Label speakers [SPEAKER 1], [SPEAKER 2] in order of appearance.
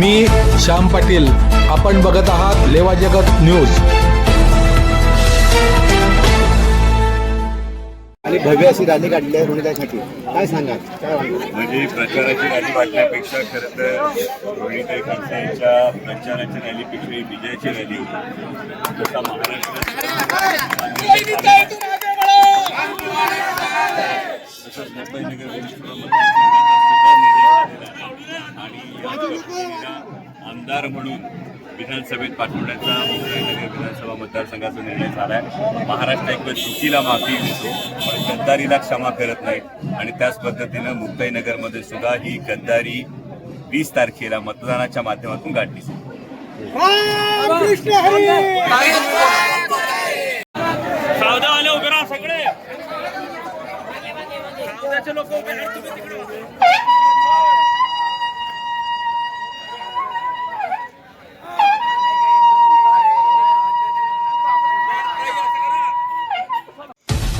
[SPEAKER 1] मी श्याम पाटील. आपण बघत आहात लेवा जगत न्यूज.
[SPEAKER 2] आणि भव्य अशी रॅली काढली आहे काय सांगाल? काय वाटतं?
[SPEAKER 3] म्हणजे प्रचाराची रॅली वाटण्यापेक्षा खरं तर रोहिणीताई खडसे यांच्या प्रचाराच्या रॅलीपेक्षा ही विजयाची रॅली होती. जसा महाराष्ट्र तसंच मुंबई नगर मतदारसंघाचा सुद्धा निर्णय झालेला आहे. आणि या व्यक्तीला आमदार म्हणून विधानसभेत पाठवण्याचा मुंबई नगर विधानसभा मतदारसंघाचा निर्णय झाला आहे महाराष्ट्र एक वेळ चुकीला माफी देतो पण गद्दारीला क्षमा करत नाही. आणि त्याच पद्धतीनं मुंबई नगरमध्ये सुद्धा ही गद्दारी वीस तारखेला मतदानाच्या माध्यमातून गाठली जाईल.
[SPEAKER 4] उभे राहा सगळे. लोक